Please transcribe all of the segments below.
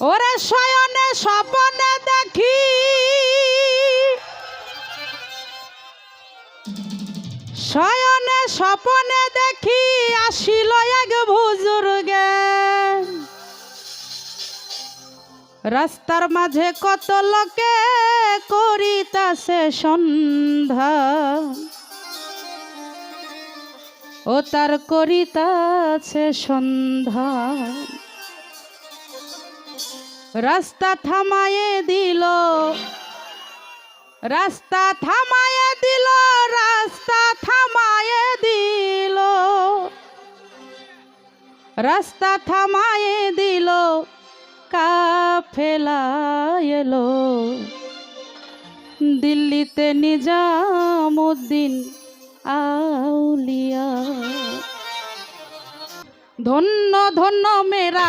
ওরে শয়নে স্বপনে দেখি। শয়নে স্বপনে দেখি আসিল এক বুজুর্গে। রাস্তার মাঝে কত লোকে করিতাছে সন্ধ্যা। ও তার করিতাছে সন্ধ্যা। রাস্তা থামায়ে দিল। রাস্তা থামায়ে দিল, রাস্তা থামায়ে দিল। রাস্তা থামায়ে দিল কাফেলা দিল্লিতে নিজামুদ্দিন আউলিয়া। ধন্য ধন্য মেরা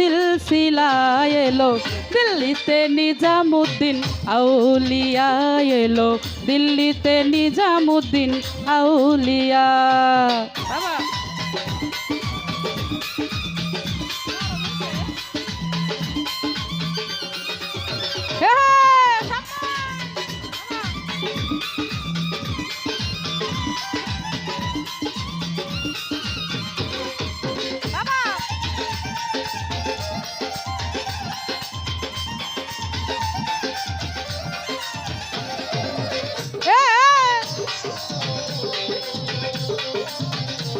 সিলসিলা এলো দিল্লিতে নিজামুদ্দিন আউলিয়া এলো দিল্লিতে নিজামুদ্দিন আউলিয়া। বাবা।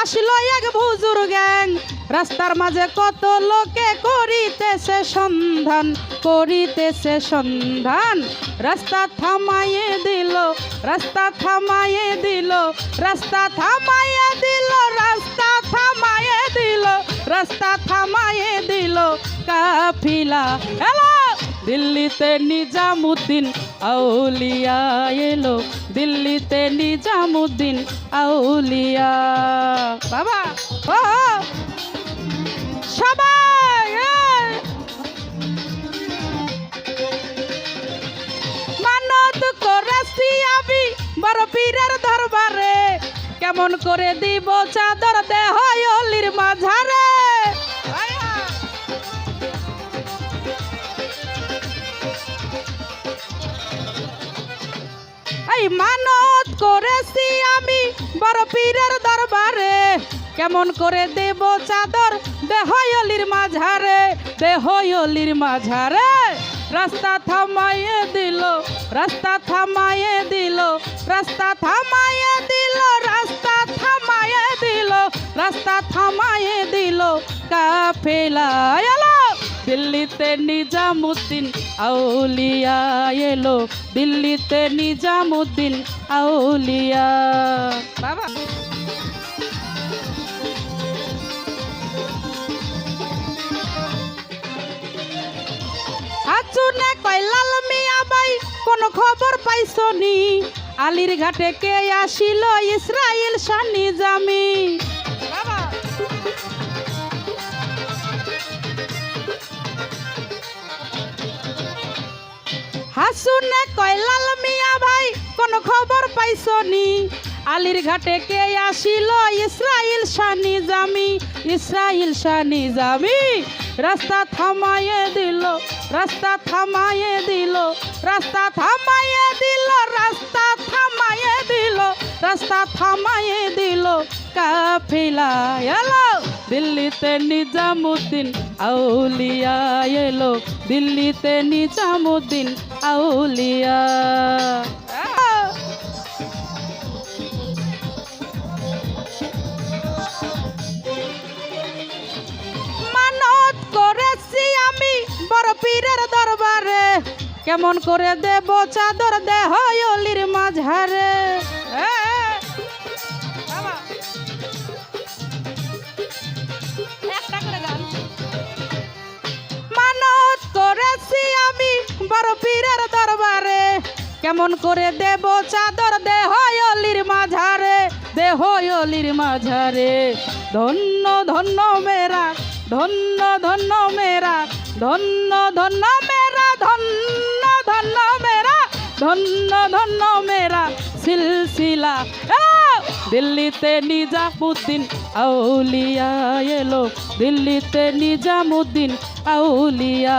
আসিল এক ভুজুর গ্যাং। রাস্তার মাঝে কত লোকে করিতেছে সন্ধান করিতেছে সন্ধান। রাস্তা থামাইয়ে দিল, রাস্তা থামাইয়ে দিল, রাস্তা থামাইয়ে দিল, রাস্তা থামাইয়ে দিল, রাস্তা থামাইয়ে দিল কাফিলা। হ্যালো দিল্লিতে নিজামুদ্দিন আউলিয়া এলো। দিল্লিতে নিজামুদ্দিন আউলিয়া। বাবা! ও সবাই মানত করেছি আমি বড় পীরের দরবারে। কেমন করে দিব চাদর দেহ অলির বড় পীরের দরবারে, কেমন করে দেব চাদর? দেহয়লির মাঝারে দেহয়লির মাঝারে। রাস্তা থামাইয়ে দিল, রাস্তা থামাইয়ে দিল, রাস্তা থামাইয়ে দিল, রাস্তা থামাইয়ে দিল, রাস্তা থামাইয়ে দিল, কাফেলা দিল্লিতে নিজামুদ্দিন আউলিয়া এলো। দিল্লিতে নিজামুদ্দিন আউলিয়া। বাবা। আচুনে কয়লাল মিয়া বাই কোন খবর পাইছনি? আলির ঘাটে কে আসিল ইসরায়েল সানি জামি। হাসুনে কয়লাল মিয়া ভাই, কোন খবর পাইছনি? আলির ঘাটে কে আসিল? ইসরায়েল শানি জামি ইসরায়েল শানি জামি, রাস্তা থামাইয়ে দিল, রাস্তা থামাইয়ে দিল, রাস্তা থামাইয়ে দিল, রাস্তা থামাইয়ে দিল, রাস্তা থামাইয়ে দিল, কাফিলা এলো। দিল্লিতে নিজামুদ্দিন আউলিয়া এলো। দিল্লিতে নিজামুদ্দিন আউলিয়া। আহ! কেমন করে দেব চাদর দেহ অলির মাঝারে পীরের দরবারে, কেমন করে দেব চাদর দেহ অলির মাঝারে দেহ অলির মাঝারে ধন্য ধন্য মেরা ধন্য ধন্য মেরা ধন্য ধন্য মেরা ধন্য ধন্য মেরা ধন্য ধন্য মেরা সিলসিলা! দিল্লিতে নিজামুদ্দিন আউলিয়া এলো, দিল্লিতে নিজামুদ্দিন আউলিয়া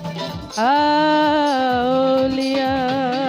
Oh, Aulia.